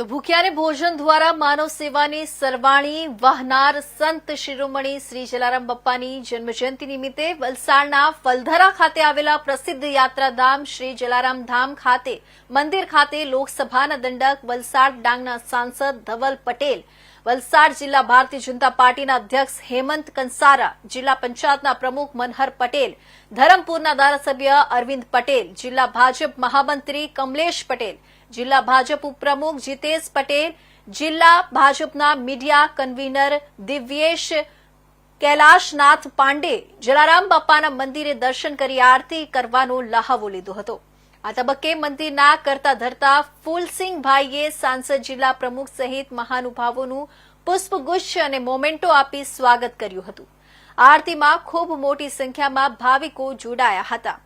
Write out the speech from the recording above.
તો ભૂખ્યાને ભોજન દ્વારા માનવ સેવાની સરવાણી વાહનાર સંત શિરોમણી શ્રી જલારામ બપ્પાની જન્મજયંતિ નિમિત્તે વલસાડના ફલધરા ખાતે આવેલા પ્રસિદ્ધ યાત્રાધામ શ્રી જલારામ ધામ ખાતે, મંદિર ખાતે લોકસભાના દંડક વલસાડ ડાંગના સાંસદ ધવલ પટેલ વલસાડ જિલ્લા ભારતીય જનતા પાર્ટીના અધ્યક્ષ હેમંત કંસારા, જિલ્લા પંચાયતના પ્રમુખ મનહર પટેલ, ધરમપુરના ધારાસભ્ય અરવિંદ પટેલ, જિલ્લા ભાજપ મહામંત્રી કમલેશ પટેલ, જિલ્લા ભાજપ ઉપપ્રમુખ જીતેશ પટેલ, જિલ્લા ભાજપના મીડિયા કન્વીનર દિવ્યેશ કૈલાશનાથ પાંડે, જલારામ બાપાના મંદિરે દર્શન કરી આરતી કરવાનો લહાવો લીધો હતો. આ તબક્કે મંદિરના કરતા ધરતા ફૂલસિંહભાઈએ સાંસદ જિલ્લા પ્રમુખ સહિત મહાનુભાવોનું પુષ્પગુચ્છ અને મોમેન્ટો આપી સ્વાગત કર્યું હતું. આરતીમાં ખૂબ મોટી સંખ્યામાં ભાવિકો જોડાયા હતા.